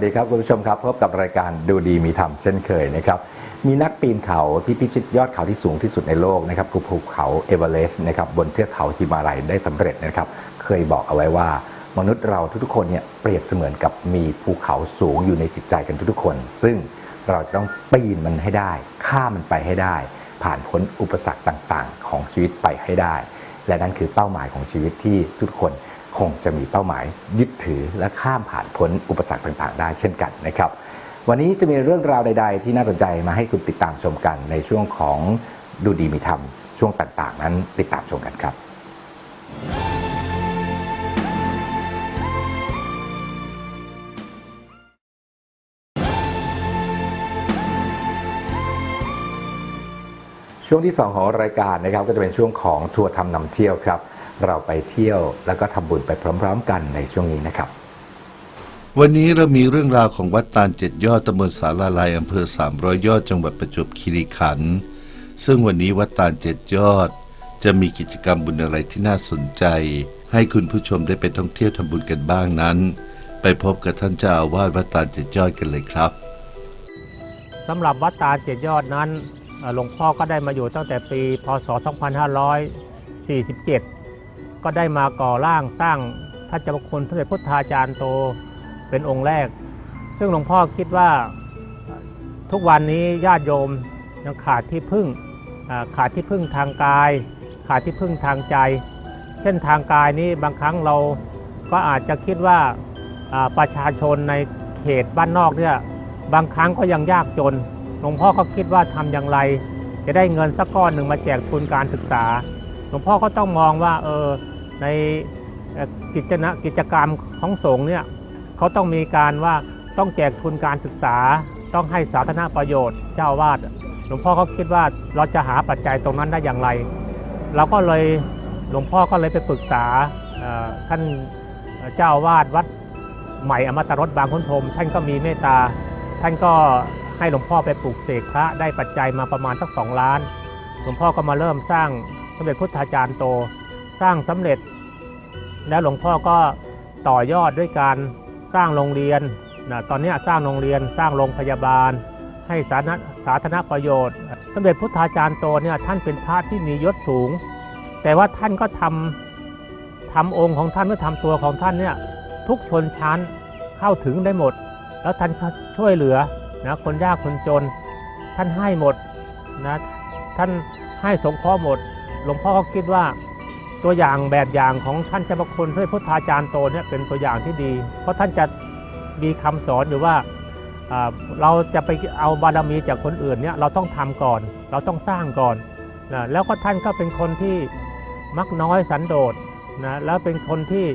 สวัสดีครับคุณผู้ชมครับพบกับรายการดูดีมีธรรมเช่นเคยนะครับ มีนักปีนเขาที่พิชิตยอดเขาที่สูงที่สุดในโลกนะครับคือภูเขาเอเวอเรสต์นะครับบนเทือกเขาฮิมาลัยได้สำเร็จนะครับ เคยบอกเอาไว้ว่ามนุษย์เราทุกๆคนเนี่ยเปรียบเสมือนกับมีภูเขาสูงอยู่ในจิตใจกันทุกๆคน ซึ่งเราจะต้องปีนมันให้ได้ ข้ามมันไปให้ได้ ผ่านพ้นอุปสรรคต่างๆ ของชีวิตไปให้ได้ และนั่นคือเป้าหมายของชีวิตที่ทุกคน คงจะมีเป้าหมายยึดถือและข้ามผ่านพ้นอุปสรรคต่างๆ ได้เช่นกันนะครับ วันนี้จะมีเรื่องราวใด ๆ ที่น่าสนใจมาให้คุณติดตามชมกันในช่วงของดูดีมีธรรมช่วงต่างๆ นั้นติดตามชมกันครับช่วงที่ 2 ของรายการนะครับก็จะเป็นช่วงของทัวร์ทำนำเที่ยวครับ เราไปเที่ยวแล้วก็ทำบุญไปพร้อม ๆ กันในช่วงนี้นะครับ วันนี้เรามีเรื่องราวของวัดตาลเจ็ดยอดตำบลสาลาลายอำเภอสามร้อยยอดจังหวัดประจวบคีรีขันธ์ซึ่งวันนี้วัดตาลเจ็ดยอด จะมีกิจกรรมบุญอะไรที่น่าสนใจ ให้คุณผู้ชมได้ไปท่องเที่ยวทำบุญกันบ้างนั้น ไปพบกับท่านเจ้าอาวาสวัดตาลเจ็ดยอดกันเลยครับสำหรับวัดตาเจ็ดยอดนั้นเอ่อหลวงพ่อก็ได้มาอยู่ตั้งแต่ปี พศ 2547 ก็ได้มาก่อร่างสร้างพระเจ้าพระคุณพระเดชพุทธาจารย์โตเป็นองค์แรก ซึ่งหลวงพ่อคิดว่าทุกวันนี้ญาติโยมยังขาดที่พึ่งขาดที่พึ่งทางกาย ขาดที่พึ่งทางใจ เช่นทางกายนี้บางครั้งเราก็อาจจะคิดว่าประชาชนในเขตบ้านนอกเนี่ยบางครั้งก็ยังยากจน หลวงพ่อก็คิดว่าทำอย่างไร จะได้เงินสักก้อนหนึ่งมาแจกทุนการศึกษา หลวงพ่อก็ต้องมองว่าเออในกิจนะกิจกรรมของสงฆ์เนี่ยเขาต้องมีการว่าต้องแจกทุนการศึกษา ต้องให้สาธารณประโยชน์เจ้าวาดหลวงพ่อก็คิดว่าเราจะหาปัจจัยตรงนั้นได้อย่างไร เราก็เลยหลวงพ่อก็เลยไปปรึกษาท่านเจ้าวาดวัดใหม่อมตะรสบางขุนพรมท่านก็มีเมตตา ท่านก็ให้หลวงพ่อไปปลูกเสกพระได้ปัจจัยมาประมาณสักสองล้าน หลวงพ่อก็มาเริ่มสร้าง มเด็จพุทธาจารย์โตสร้างสำเร็จ แล้วหลวงพ่อก็ต่อยอดด้วยการสร้างโรงเรียนนะตอนนี้สร้างโรงเรียนสร้างโรงพยาบาล ให้สาธารณสาธารณประโยชน์สมเด็จพุทธาจารย์โตเนี่ยท่านเป็นพระที่มียศสูง แต่ว่าท่านก็ทำทำองค์ของท่านหรือทำตัวของท่านเนี่ยทุกชนชั้นเข้าถึงได้หมด แล้วท่านช่วยเหลือนะคนยากคนจน ท่านให้หมดนะท่านให้สงเคราะห์หมด หลวงพ่อก็คิดว่าตัวอย่างแบบอย่างของท่านเจ้าพระคุณพระพุทธาจารย์โตเนี่ยเป็นตัวอย่างที่ดี เพราะท่านจะมีคำสอนอยู่ว่าเราจะไปเอาบารมีจากคนอื่นเนี่ยเราต้องทำก่อน เราต้องสร้างก่อนนะแล้วก็ท่านก็เป็นคนที่มักน้อยสันโดษนะแล้วเป็นคนที่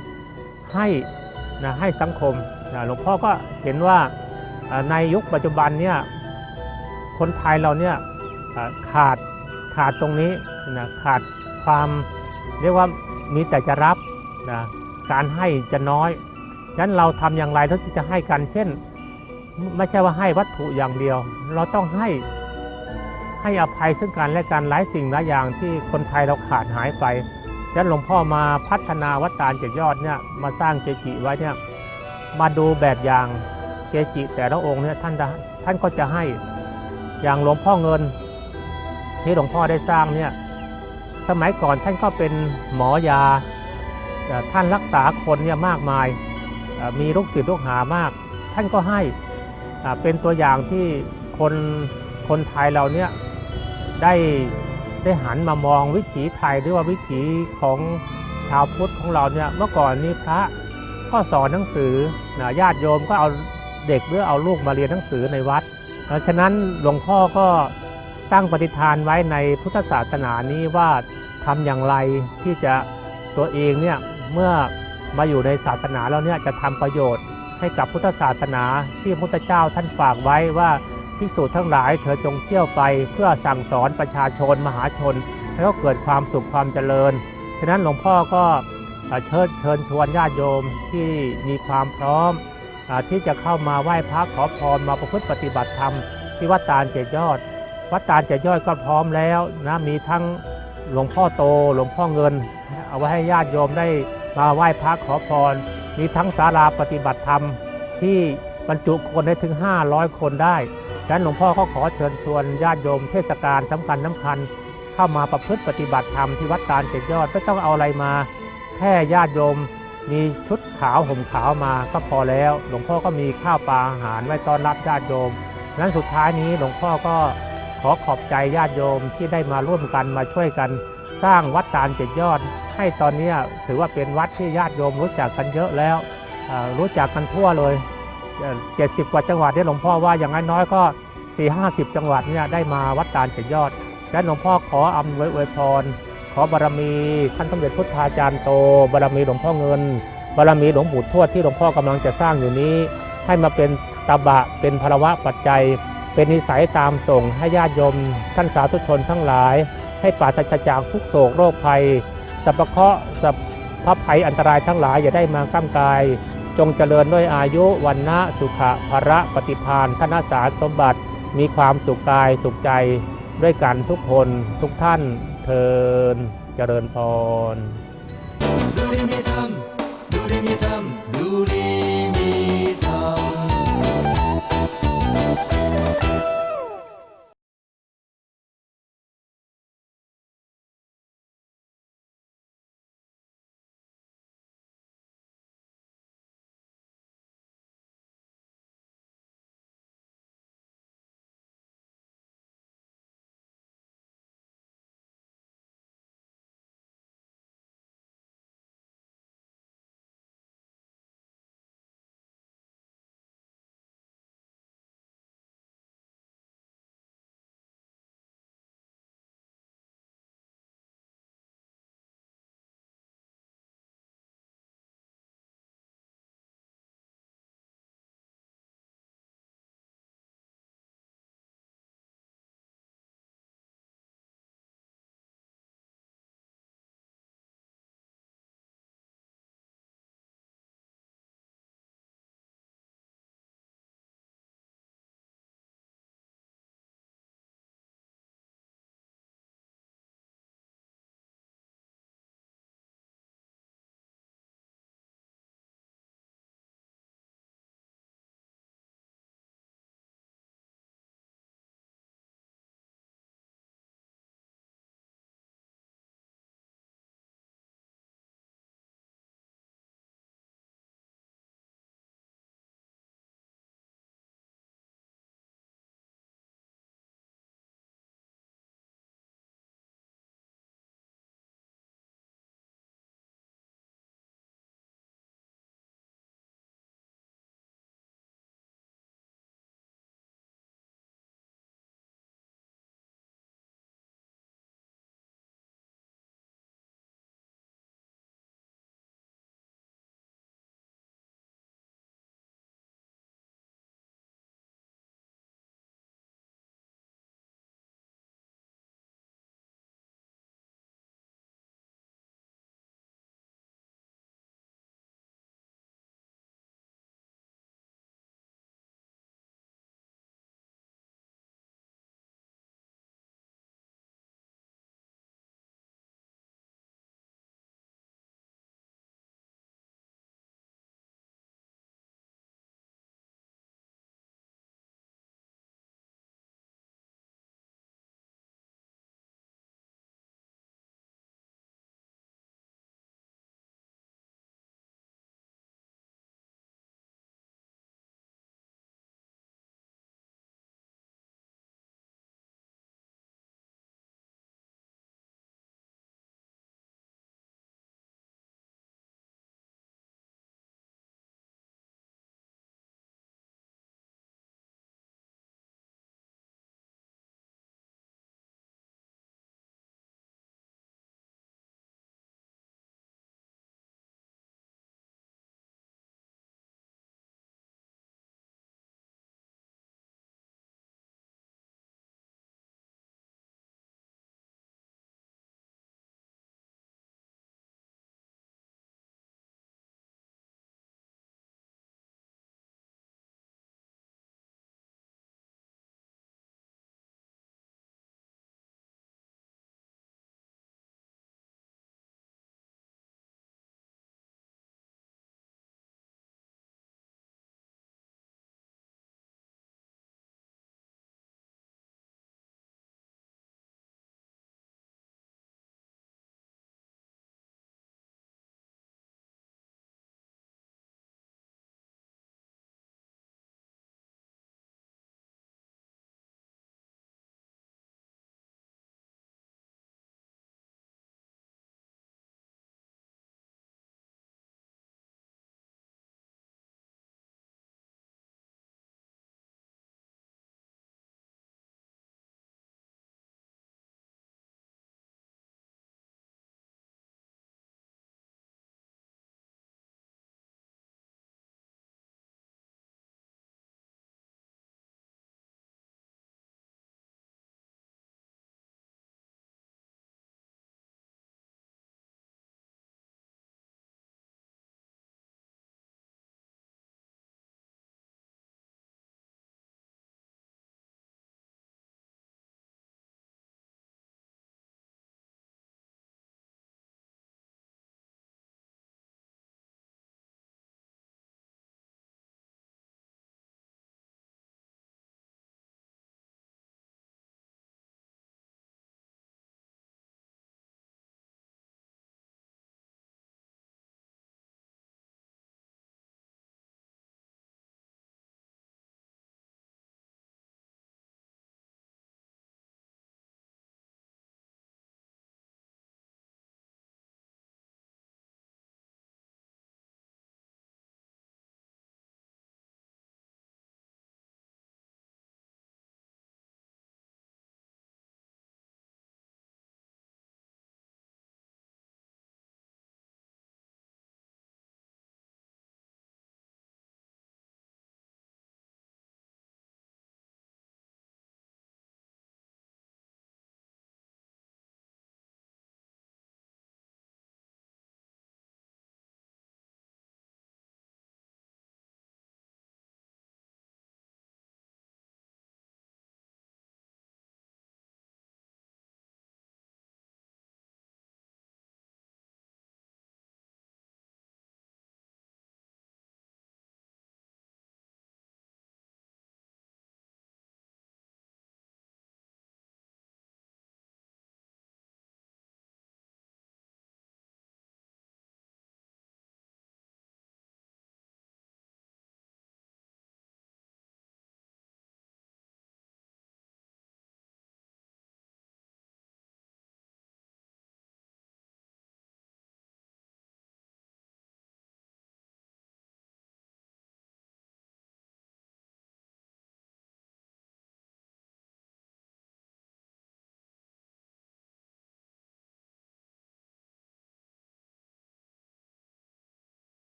ให้นะให้สังคมนะหลวงพ่อก็เห็นว่าในยุคปัจจุบันเนี่ยคนไทยเราเนี่ยขาดขาดตรงนี้ นะขาดความเรียกว่ามีแต่จะรับนะการให้จะน้อยฉะนั้นเราทำอย่างไรที่จะให้กัน เช่น ไม่ใช่ว่าให้วัตถุอย่างเดียว เราต้องให้ให้อภัยซึ่งกันและกันหลายสิ่งหลายอย่างที่คนไทยเราขาดหายไปฉะนั้นหลวงพ่อมาพัฒนาวัดตาลเจยอดเนี่ยมาสร้างเจจิไว้เนี่ยมาดูแบบอย่างเกจิแต่ละองค์เนี่ยท่านจะท่านก็จะให้อย่างหลวงพ่อเงินที่หลวงพ่อได้สร้างเนี่ย สมัยก่อนท่านก็เป็นหมอยา ท่านรักษาคนเนี่ยมากมาย มีลูกศิษย์ลูกหามาก ท่านก็ให้เป็นตัวอย่างที่คนคนไทยเราเนี่ยได้ได้หันมามองวิถีไทยหรือว่าวิถีของชาวพุทธของเราเนี่ยเมื่อก่อนนี้พระก็สอนหนังสือนะญาติโยมก็เอาเด็กหรือเอาลูกมาเรียนหนังสือในวัด เพราะฉะนั้นหลวงพ่อก็ ตั้งปฏิฐานไว้ในพุทธศาสนานี้ว่าทำอย่างไรที่จะตัวเองเนี่ยเมื่อมาอยู่ในศาสนาแล้วเนี่ยจะทำประโยชน์ให้กับพุทธศาสนาที่พระพุทธเจ้าท่านฝากไว้ว่าพิสูจน์ทั้งหลายเธอจงเที่ยวไปเพื่อสั่งสอนประชาชนมหาชน ให้เขาเกิดความสุขความเจริญ ฉะนั้นหลวงพ่อก็เชิญเชิญชวนญาติโยมที่มีความพร้อมอที่จะเข้ามาไหว้พระขอพรมาประพฤติปฏิบัติธรรมที่วัดตาลเจดยอด วัดตาลจ็ดยอดก็พร้อมแล้วนะมีทั้งหลวงพ่อโตหลวงพ่อเงิน เอาไว้ให้ญาติโยมได้มาไหว้พระขอพร มีทั้งศาลาปฏิบัติธรรมที่บรรจุคนได้ถึง 500 คนได้ฉะนั้นหลวงพ่อก็ขอเชิญชวนญาติโยมเทศกาลสำคัญสำคัญ เข้ามาประพฤติปฏิบัติธรรมที่วัดตาลเจ็ดยอดไม่ต้องเอาอะไรมา แค่ญาติโยมมีชุดขาวห่มขาวมาก็พอแล้ว หลวงพ่อก็มีข้าวปลาอาหารไว้ต้อนรับญาติโยมนั้นสุดท้ายนี้หลวงพ่อก็ อขอบใจญาติโยมที่ได้มาร่วมกันมาช่วยกัน สร้างวัดตาลเจ็ดยอด ให้ตอนนี้ถือว่าเป็นวัดที่ญาติโยมรู้จักกันเยอะแล้วรู้จักกันทั่วเลยเจ็ดสิบกว่าจังหวัดเนี่หลวงพ่อว่าอย่างน้อยก็สี่ห้าสิบจังหวัดเนี่ยได้มาวัดตาลเจ็ดยอดและหลวงพ่อขออำนวยอวยพร ขอบารมีท่านสมเด็จพุทธาจารย์โต บารมีหลวงพ่อเงิน บารมีหลวงปู่ทวดที่หลวงพ่อกำลังจะสร้างอยู่นี้ ให้มาเป็นตบะเป็นพลวะปัจจัย เป็นนิสัยตามส่งให้ญาติโยม ท่านสาธุชนทั้งหลาย ให้ปราศจากทุกโศกโรคภัยสัพพเคราะห์สัพพภัยอันตรายทั้งหลายอย่าได้มาก้ำกาย จงเจริญด้วยอายุวันนะสุขะภระปฏิพานธนสารสมบัติมีความสุขกายสุขใจด้วยกันทุกคนทุกท่านเทินเจริญพรดูดีมีธรรมดูดีมีธรรม